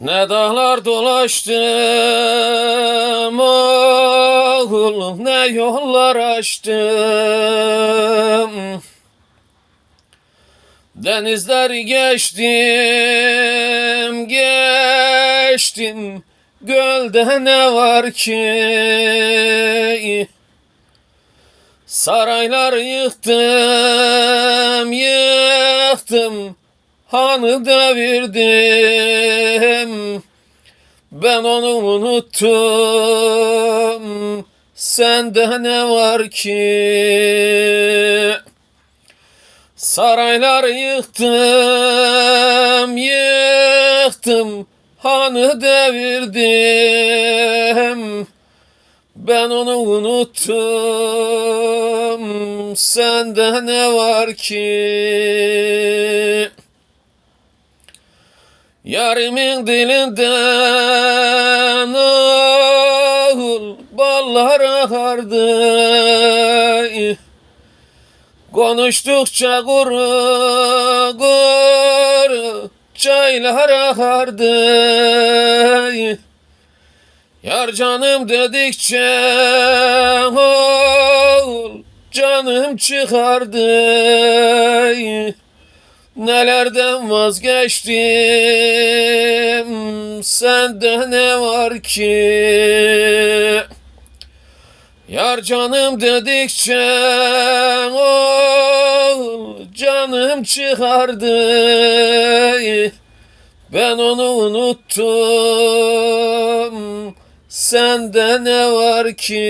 Ne dağlar dolaştım oğlum ne yollar açtım Denizleri geçtim geçtim Gölde ne var ki? Saraylar yıktım yıktım Hanı devirdim Ben onu unuttum. Sende ne var ki? Saraylar yıktım yıktım. Hanı devirdim ben onu unuttum. Sende ne var ki Yarimin dilinden oğul ballar akardı Konuştukça kuru kuru çaylar akardı Yar canım dedikçe oğul canım çıkardı Nelerden vazgeçtim? Sende ne var ki? Yar canım dedikçe oğul canım çıkardı. Ben onu unuttum. Sende ne var ki